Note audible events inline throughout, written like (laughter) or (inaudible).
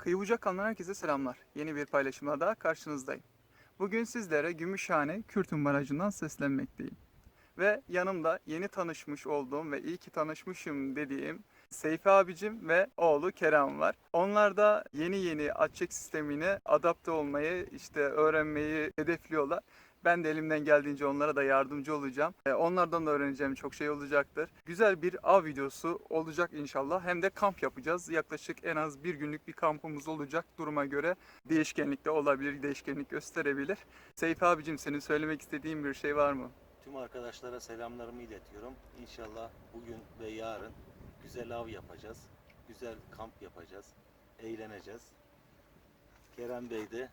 Kıyı Bucak kanalından herkese selamlar. Yeni bir paylaşımla daha karşınızdayım. Bugün sizlere Gümüşhane Kürtün Barajı'ndan seslenmekteyim. Ve yanımda yeni tanışmış olduğum ve iyi ki tanışmışım dediğim Seyfi abicim ve oğlu Kerem var. Onlar da yeni yeni atçek sistemine adapte olmayı, işte öğrenmeyi hedefliyorlar. Ben de elimden geldiğince onlara da yardımcı olacağım. Ee, Onlardan da öğreneceğim çok şey olacaktır. Güzel bir av videosu olacak inşallah. Hem de kamp yapacağız. Yaklaşık en az bir günlük bir kampımız olacak. Duruma göre değişkenlik de olabilir, değişkenlik gösterebilir. Seyfi abicim senin söylemek istediğin bir şey var mı? Tüm arkadaşlara selamlarımı iletiyorum. İnşallah bugün ve yarın güzel av yapacağız. Güzel kamp yapacağız. Eğleneceğiz. Kerem Bey de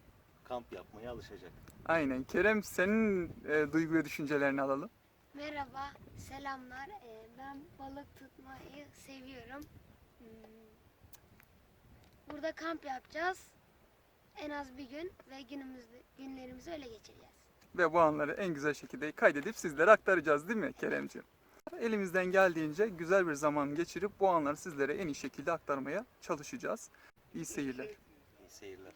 kamp yapmaya alışacak. Aynen. Kerem senin e, duygu ve düşüncelerini alalım. Merhaba, selamlar. Ee, ben balık tutmayı seviyorum. Hmm, Burada kamp yapacağız. En az bir gün ve günümüzü, günlerimizi öyle geçireceğiz. ve bu anları en güzel şekilde kaydedip sizlere aktaracağız değil mi Keremciğim? Elimizden geldiğince güzel bir zaman geçirip bu anları sizlere en iyi şekilde aktarmaya çalışacağız. İyi seyirler. İyi seyirler.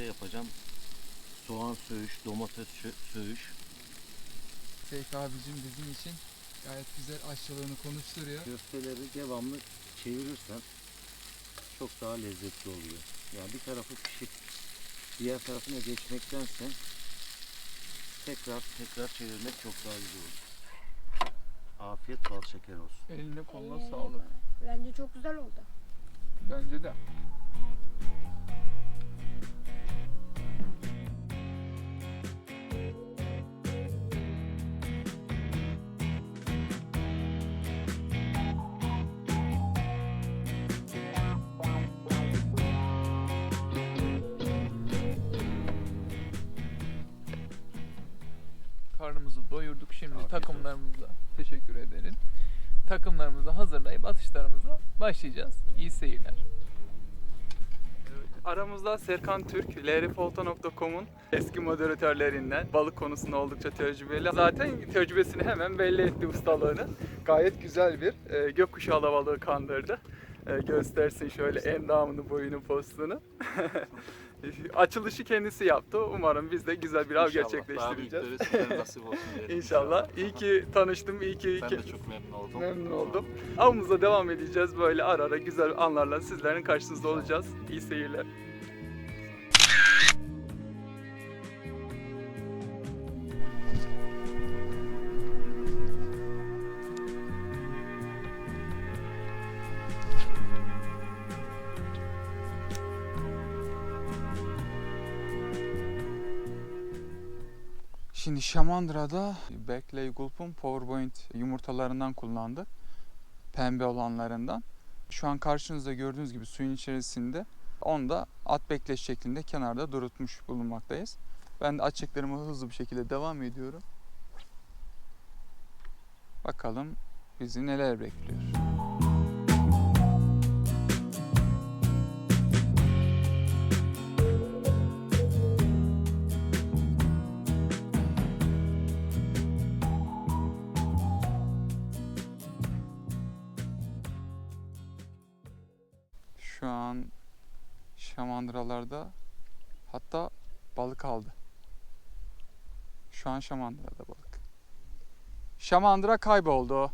Köfte yapacağım. Soğan söğüş, domates sö- söğüş. Seyfi abicim bizim için gayet güzel aşçılığını konuşturuyor. Köfteleri devamlı çevirirsen çok daha lezzetli oluyor. Yani bir tarafı pişip diğer tarafına geçmektense tekrar tekrar çevirmek çok daha güzel olur. Afiyet bal şeker olsun. Eline koluna sağlık. Bence çok güzel oldu. Bence de. Takımlarımıza teşekkür ederim. Takımlarımızı hazırlayıp atışlarımıza başlayacağız. İyi seyirler. Aramızda Serkan Türk, lrfolta.com'un eski moderatörlerinden balık konusunda oldukça tecrübeli. Zaten tecrübesini hemen belli etti ustalığını. Gayet güzel bir e, gökkuşağı alabalığı kandırdı. E, göstersin şöyle endamını, boyunu, postunu. (laughs) (laughs) Açılışı kendisi yaptı. Umarım biz de güzel bir av gerçekleştireceğiz. nasip olsun diyelim. (laughs) İnşallah. İyi ki tanıştım, iyi ki, Ben de çok memnun oldum. memnun oldum. Avımıza devam edeceğiz. Böyle ara ara güzel anlarla sizlerin karşınızda olacağız. İyi seyirler. Şimdi Şamandıra'da Beckley Gulp'un PowerPoint yumurtalarından kullandık. Pembe olanlarından. Şu an karşınızda gördüğünüz gibi suyun içerisinde onu da at bekleş şeklinde kenarda durutmuş bulunmaktayız. Ben de açıklarıma hızlı bir şekilde devam ediyorum. Bakalım bizi neler bekliyor. Şamandıralarda hatta balık aldı. Şu an şamandırada balık. Şamandıra kayboldu.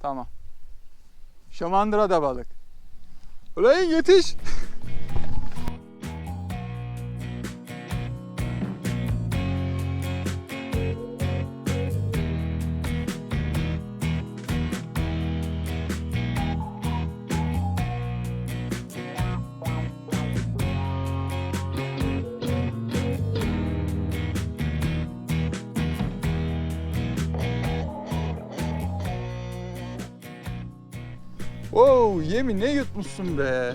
Tamam. Şamandıra da balık. Ulan yetiş. (laughs) yemi ne yutmuşsun be.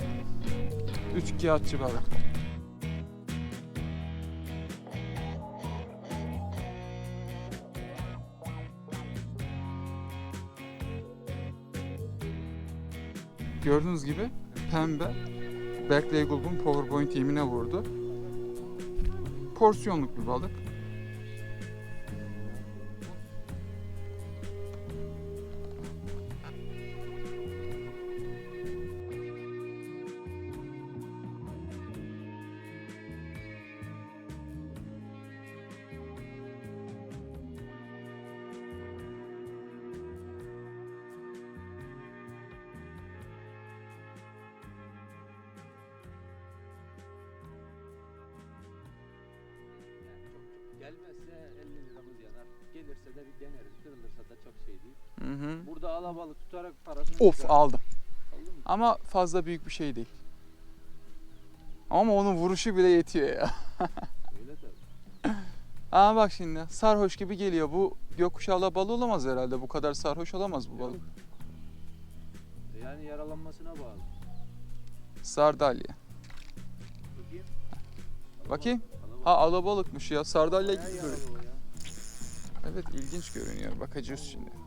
Üç kağıtçı balık. Gördüğünüz gibi pembe Berkeley Gulb'un PowerPoint yemine vurdu. Porsiyonluk bir balık. Fazla büyük bir şey değil. Ama onun vuruşu bile yetiyor ya. Öyle tabii. (laughs) Aa bak şimdi sarhoş gibi geliyor. Bu gökkuşağı balı olamaz herhalde. Bu kadar sarhoş olamaz bu balık. Yani yaralanmasına bağlı. Sardalya. Bakayım. Bakayım. Ha alabalıkmış ya. Sardalya gibi ya. Evet ilginç görünüyor. Bakacağız şimdi.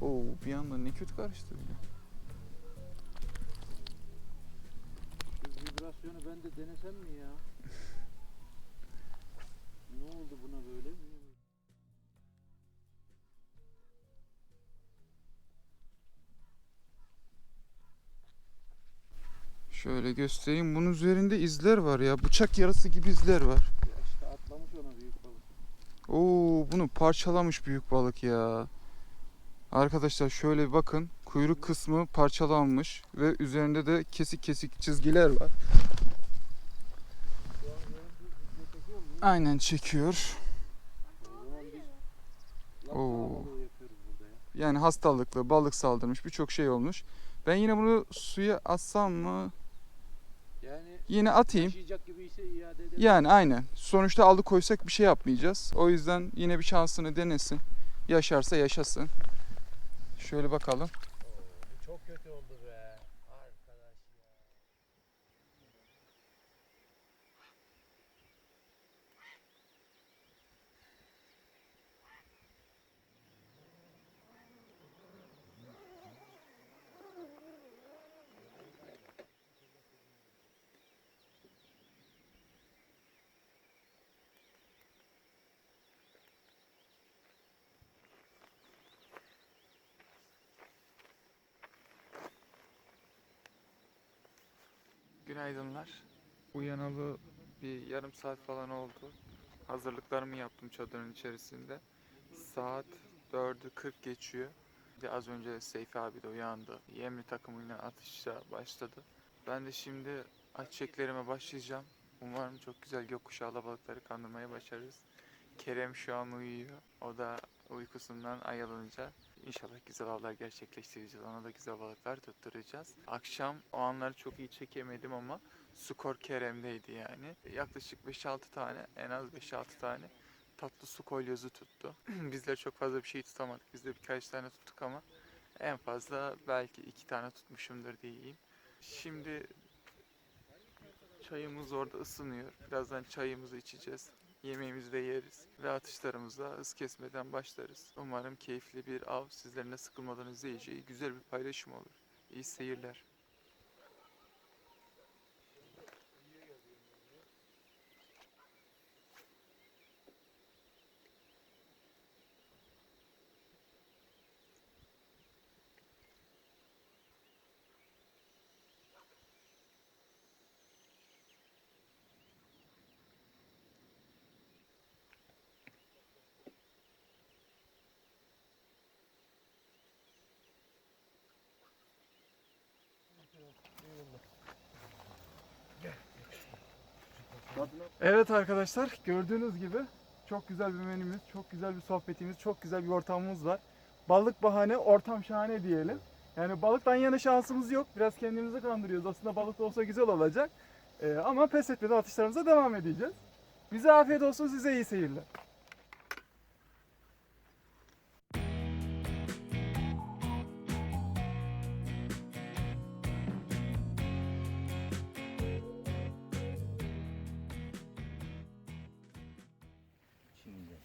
Oo bir anda ne kötü karıştı bile. Vibrasyonu ben de denesem mi ya? (laughs) ne oldu buna böyle? Şöyle göstereyim. Bunun üzerinde izler var ya. Bıçak yarası gibi izler var. Ya işte atlamış ona büyük balık. Oo bunu parçalamış büyük balık ya. Arkadaşlar şöyle bir bakın. Kuyruk kısmı parçalanmış ve üzerinde de kesik kesik çizgiler var. Aynen çekiyor. Oo. Yani hastalıklı, balık saldırmış, birçok şey olmuş. Ben yine bunu suya atsam mı? Yani Yine atayım. edelim. Yani aynen. Sonuçta aldı koysak bir şey yapmayacağız. O yüzden yine bir şansını denesin. Yaşarsa yaşasın. Şöyle bakalım. Bu çok kötü oldu be. Arkadaş ya. Günaydınlar. Uyanalı bir yarım saat falan oldu. Hazırlıklarımı yaptım çadırın içerisinde. Saat 4'ü 40 geçiyor. Bir az önce Seyfi abi de uyandı. Yemli takımıyla atışa başladı. Ben de şimdi çeklerime başlayacağım. Umarım çok güzel gökkuşağı balıkları kandırmayı başarırız. Kerem şu an uyuyor. O da uykusundan ayılınca inşallah güzel avlar gerçekleştireceğiz. Ona da güzel balıklar tutturacağız. Akşam o anları çok iyi çekemedim ama skor Kerem'deydi yani. Yaklaşık 5-6 tane en az 5-6 tane tatlı su kolyozu tuttu. (clears throat) Bizler çok fazla bir şey tutamadık. Biz de birkaç tane tuttuk ama en fazla belki iki tane tutmuşumdur diyeyim. Şimdi çayımız orada ısınıyor. Birazdan çayımızı içeceğiz. Yemeğimizi de yeriz ve atışlarımıza hız kesmeden başlarız. Umarım keyifli bir av sizlerin de sıkılmadan izleyeceği güzel bir paylaşım olur. İyi seyirler. Evet arkadaşlar gördüğünüz gibi çok güzel bir menümüz, çok güzel bir sohbetimiz, çok güzel bir ortamımız var. Balık bahane, ortam şahane diyelim. Yani balıktan yana şansımız yok. Biraz kendimizi kandırıyoruz. Aslında balık da olsa güzel olacak. Ee, ama pes etmeden atışlarımıza devam edeceğiz. Bize afiyet olsun, size iyi seyirler.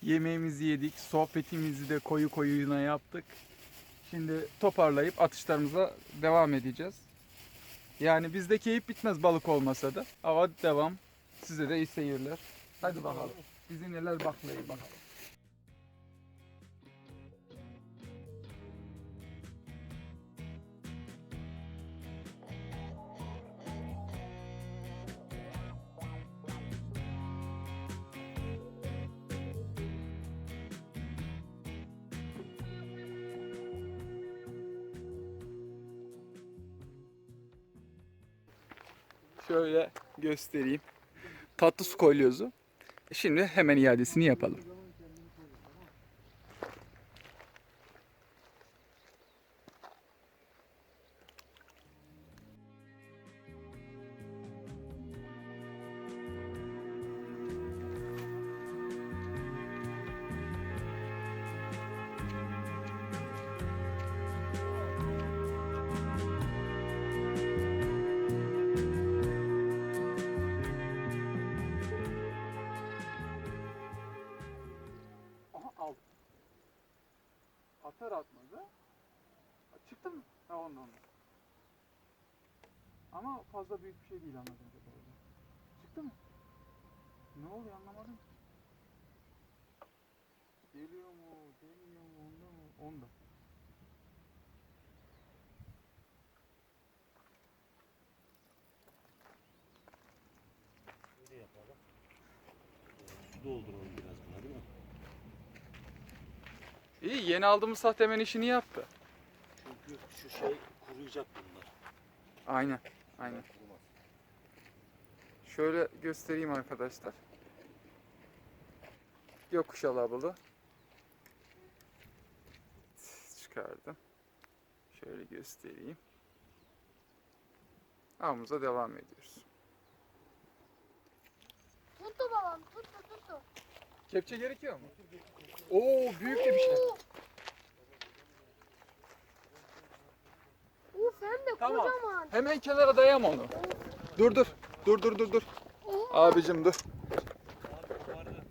Yemeğimizi yedik, sohbetimizi de koyu koyuna yaptık. Şimdi toparlayıp atışlarımıza devam edeceğiz. Yani bizde keyif bitmez balık olmasa da. Ama devam. Size de iyi seyirler. Hadi bakalım. Bizi neler baklayı bakalım. Göstereyim. Tatlı su kolyozu. Şimdi hemen iadesini yapalım. Atar atmaz ha. Ha ondan. Ama fazla büyük bir şey değil kadarıyla. Çıktı mı? Ne oluyor anlamadım. Geliyor mu? Gelmiyor mu? Onda mı? Onda. böyle yapalım. Ee, Su dolduralım biraz buna değil mi? İyi yeni aldığımız sahtemen işini yaptı. Çünkü şu şey kuruyacak bunlar. Aynen. Aynen. Kurumaz. Şöyle göstereyim arkadaşlar. Yokuş alabalı. Çıkardım. Şöyle göstereyim. Avımıza devam ediyoruz. Tuttu babam tuttu tuttu. Kepçe gerekiyor mu? Oo büyük de bir şey. Uf hem de Tamam. kocaman. Hemen kenara dayam onu. Dur dur. Dur dur dur dur. Abicim dur.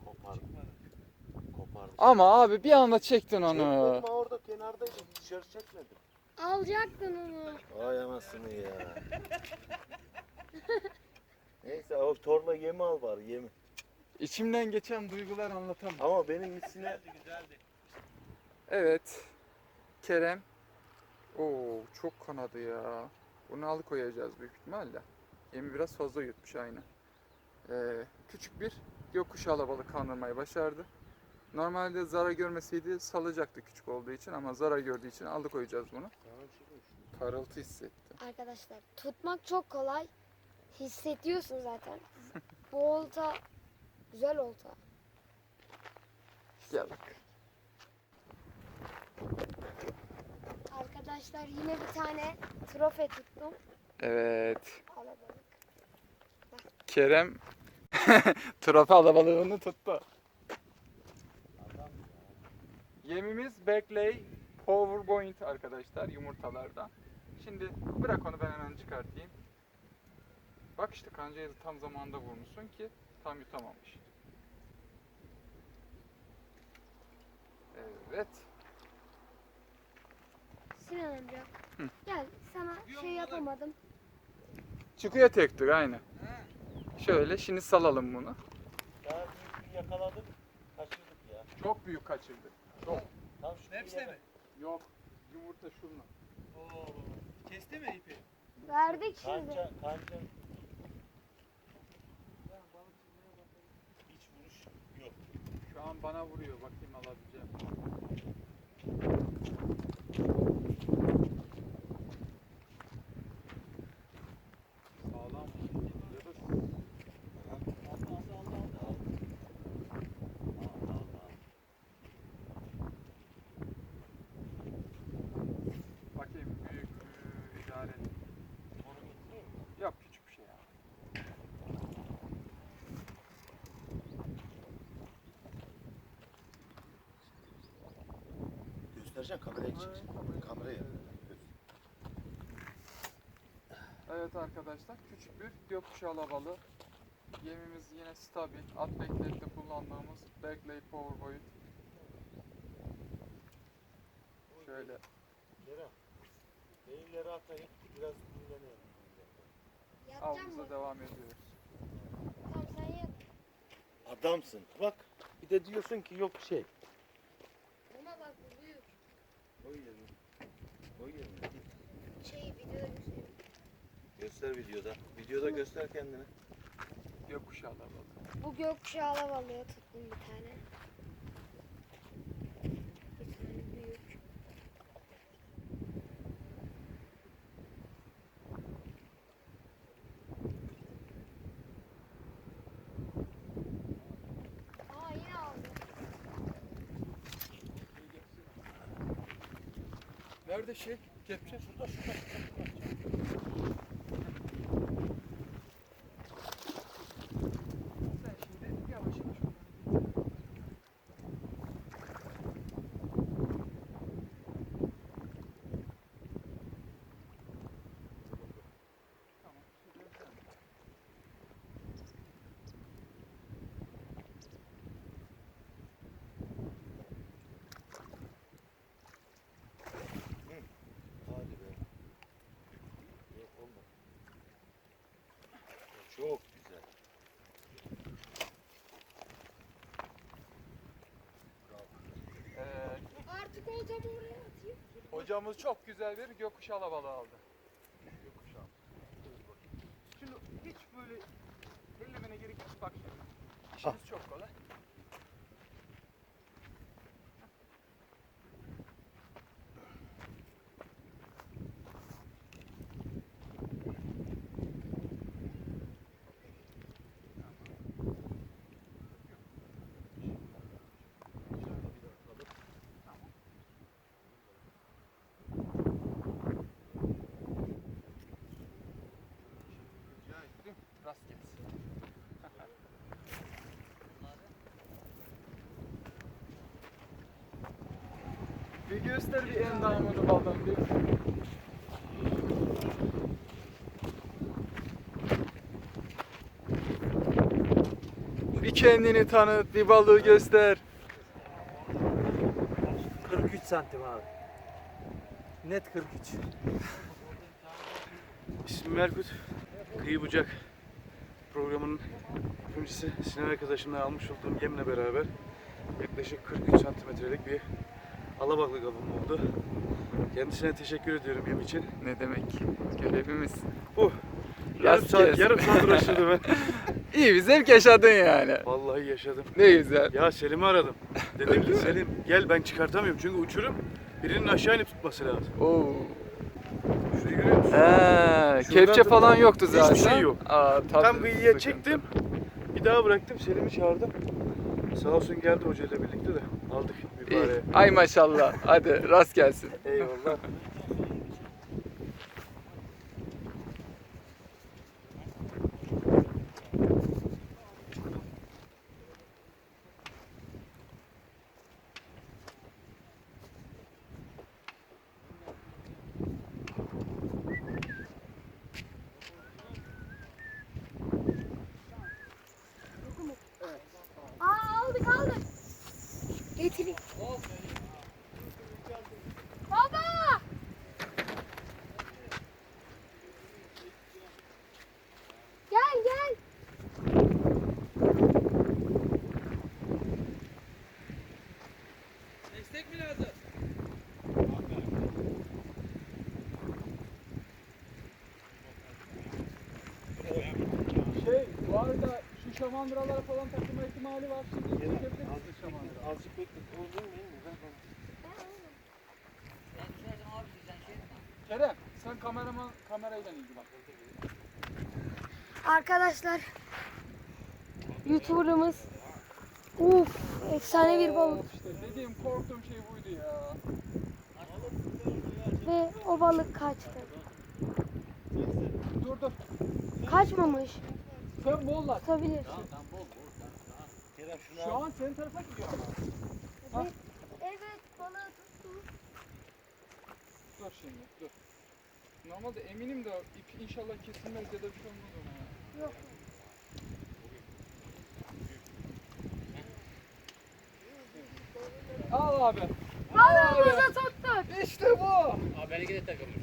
Kopardı. Kopardı. Ama abi bir anda çektin Çekmedim onu. orada kenardaydı dışarı çekmedim. Alacaktın onu. Vay anasını ya. (laughs) Neyse o torla yemi al var yemi. İçimden geçen duygular anlatamam. Ama benim içine Evet. Kerem. Oo çok kanadı ya. Bunu alıkoyacağız büyük ihtimalle. Yemi biraz fazla yutmuş aynı. Ee, küçük bir yokuş alabalık kandırmayı başardı. Normalde zarar görmeseydi salacaktı küçük olduğu için ama zarar gördüğü için alıkoyacağız bunu. Parıltı hissetti. Arkadaşlar tutmak çok kolay. Hissediyorsun zaten. Bu olta güzel olta. Gel bak. Arkadaşlar yine bir tane trofe tuttum. Evet. Alabalık. Kerem (laughs) trofe alabalığını tuttu. Yemimiz Beckley Powerpoint arkadaşlar yumurtalardan. Şimdi bırak onu ben hemen çıkartayım. Bak işte kancayı tam zamanında vurmuşsun ki tam yutamamış. Evet. Sinan amca. Hı. Gel sana şey yapamadım. Çıkıyor tek tük aynı. Şöyle şimdi salalım bunu. daha büyük yakaladık. Kaçırdık ya. Çok büyük kaçırdı. Çok. Tam şu Hepsine mi? Yok. Yumurta şunla. Oo. Kesti mi ipi? Verdik şimdi. Kanca, kanca. Hiç vuruş yok. Şu an bana vuruyor. Bakayım alabileceğim. Kameraya. Evet arkadaşlar küçük bir gökkuşağı alabalı. Yemimiz yine stabil. At beklette kullandığımız Berkeley Powerboy. Şöyle Kerem. Eğilleri atayım. Biraz dinlenelim. Avımıza mı? devam ediyoruz. Tamam sen yat. Adamsın. Bak. Bir de diyorsun ki yok şey. Ama bak bu büyük. Koy yerine. Koy yerine. Şey videoda göstereyim. Göster videoda. Videoda göster kendini. Gökkuşağı alabalı. Bu gökkuşağı alabalıyor tuttum bir tane. Bir tane büyük. Aa yine aldı. Nerede şey? Kepçe? Şurada şurada. Sen şimdi yavaş yavaş Tamam, şimdi sen. Hadi be. Yok olmadı. Çok güzel. Ee, Oraya atayım. Hocamız çok güzel bir gökkuşağı alabalığı aldı. Gökkuşağı. Şimdi hiç böyle ellemene gerek yok. Bak şimdi. İşimiz çok kolay. Bir endamını baldan bir. Bir kendini tanıt, bir balığı göster. 43 santim abi. Net 43. İsmim Erkut. Kıyı Bucak programının yapımcısı Sinan arkadaşımla almış olduğum yemle beraber yaklaşık 43 santimetrelik bir alabaklı kabım oldu. Kendisine teşekkür ediyorum yem için. Ne demek? Görevimiz. Bu. Yarım saat, yarım saat uğraştırdım ben. (laughs) İyi bir zevk yaşadın yani. Vallahi yaşadım. Ne güzel. Ya Selim'i aradım. Dedim ki (laughs) Selim gel ben çıkartamıyorum çünkü uçurum birinin aşağı inip tutması lazım. Oo. Şurayı görüyor musun? Ee, kepçe falan yoktu Hiçbir zaten. şey yok. Aa, tabii, Tam kıyıya çektim. Bir daha bıraktım. Selim'i çağırdım. Sağ olsun geldi hocayla birlikte de aldık İyi. mübareye. Ay maşallah. Hadi rast gelsin. Eyvallah. Aa aldık aldık. Getireyim. Baba! Gel gel. Destek mi lazım? Şey, bu arada şu şamandıralara falan takılma ihtimali var. Şimdi çekebiliriz şamandıra. Azıcık bekle. Olur mu? Kerem, sen kameraman kamerayla ilgilen. Arkadaşlar YouTuber'ımız Uf, efsane bir balık İşte dediğim korktuğum şey buydu ya. ve o balık kaçtı. Dur dur. Kaçmamış. Sen bolla. Tutabilir. Kerem şunu Şu an senin tarafa gidiyor ama. Evet, balığı tuttum. var şimdi. Dur. Normalde eminim de ip inşallah kesilmez ya da bir şey olmaz ona ya. Yok. Al abi. Balığımızı tuttuk. İşte bu. Abi benimki de takılmış.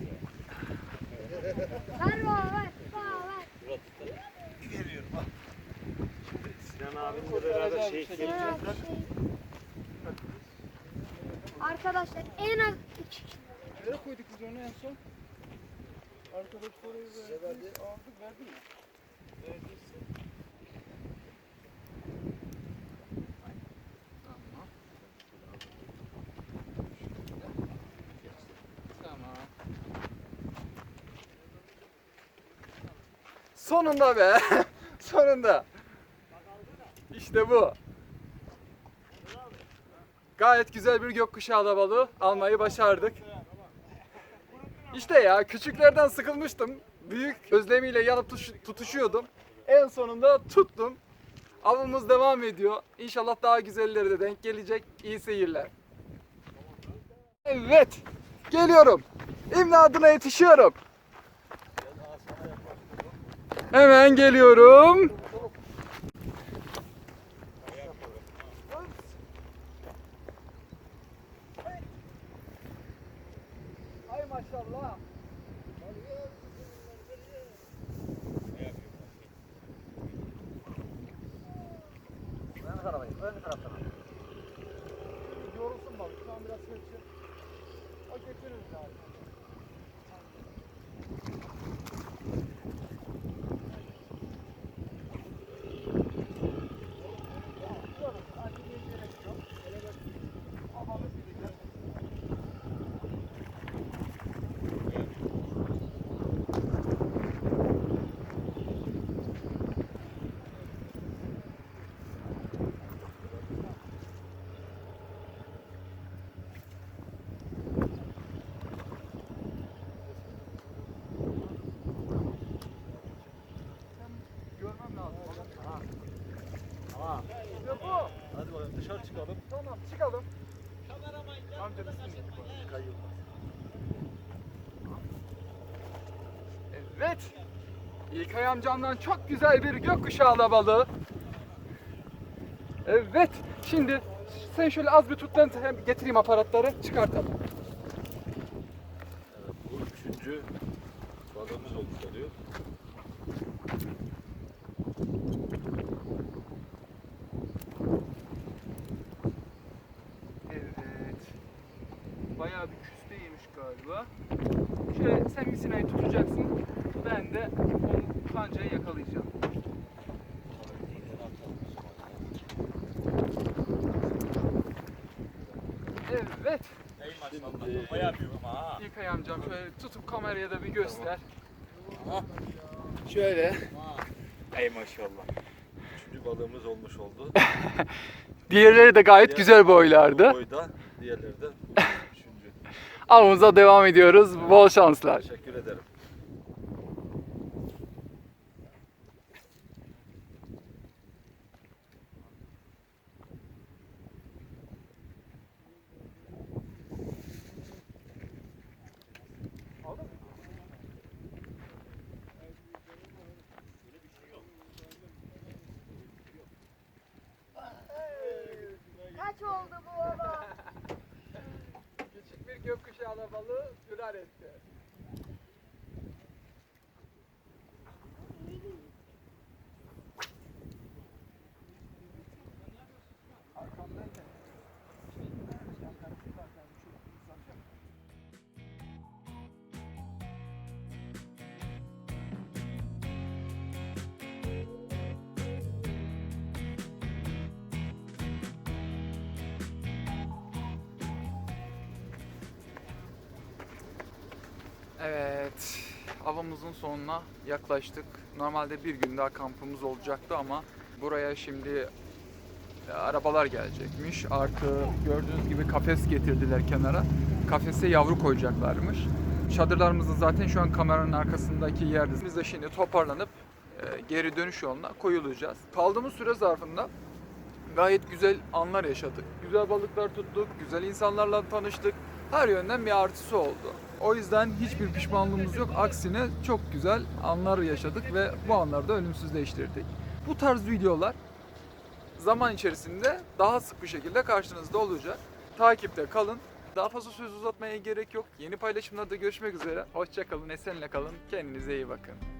Ver baba ver. Baba ver. Sinan abimle beraber şey şey. Arkadaşlar en az iki kişi. Nereye koyduk biz onu en son? Arkadaşlara verdik, aldık, verdik mi? Verdiyse. Tamam. Tamam. Sonunda be. (laughs) Sonunda. İşte bu. Gayet güzel bir gökkuşağı balığı almayı başardık. İşte ya küçüklerden sıkılmıştım. Büyük özlemiyle yanıp tuş- tutuşuyordum. En sonunda tuttum. Avımız devam ediyor. İnşallah daha güzelleri de denk gelecek. İyi seyirler. Evet. Geliyorum. İmdadına yetişiyorum. Hemen geliyorum. Ay maşallah. Yorulsun bak. Şu an biraz geçiyor. O getirir lazım. Görmem lazım. Ha. İşte bu. Hadi bakalım dışarı çıkalım. Tamam çıkalım. Amca da sinir Kayılmaz. Evet. İlkay amcamdan çok güzel bir gökkuşağı balığı. Evet. Şimdi sen şöyle az bir tut ben getireyim aparatları çıkartalım. Evet, bu üçüncü balığımız olmuş oluyor. Evet. Bayağı bir küsteymiş galiba. Şöyle sen misinayı tutacaksın. Ben de onu kancayı yakalayacağım. Evet. Ey maşallah. Bayağı büyük ama ha. İlkay amcam şöyle tutup kameraya da bir göster. Şöyle. Ey maşallah. Üçüncü balığımız olmuş oldu. (laughs) Diğerleri de gayet güzel boylardı. Boyda, diğerleri de bu üçüncü. Avımıza devam ediyoruz. Bol şanslar. Teşekkür ederim. Evet, avımızın sonuna yaklaştık. Normalde bir gün daha kampımız olacaktı ama buraya şimdi e, arabalar gelecekmiş. Artı gördüğünüz gibi kafes getirdiler kenara. Kafese yavru koyacaklarmış. Çadırlarımızı zaten şu an kameranın arkasındaki yerde. Biz de şimdi toparlanıp e, geri dönüş yoluna koyulacağız. Kaldığımız süre zarfında gayet güzel anlar yaşadık. Güzel balıklar tuttuk, güzel insanlarla tanıştık. Her yönden bir artısı oldu. O yüzden hiçbir pişmanlığımız yok. Aksine çok güzel anlar yaşadık ve bu anları da ölümsüzleştirdik. Bu tarz videolar zaman içerisinde daha sık bir şekilde karşınızda olacak. Takipte kalın. Daha fazla söz uzatmaya gerek yok. Yeni paylaşımlarda görüşmek üzere. Hoşça kalın, esenle kalın. Kendinize iyi bakın.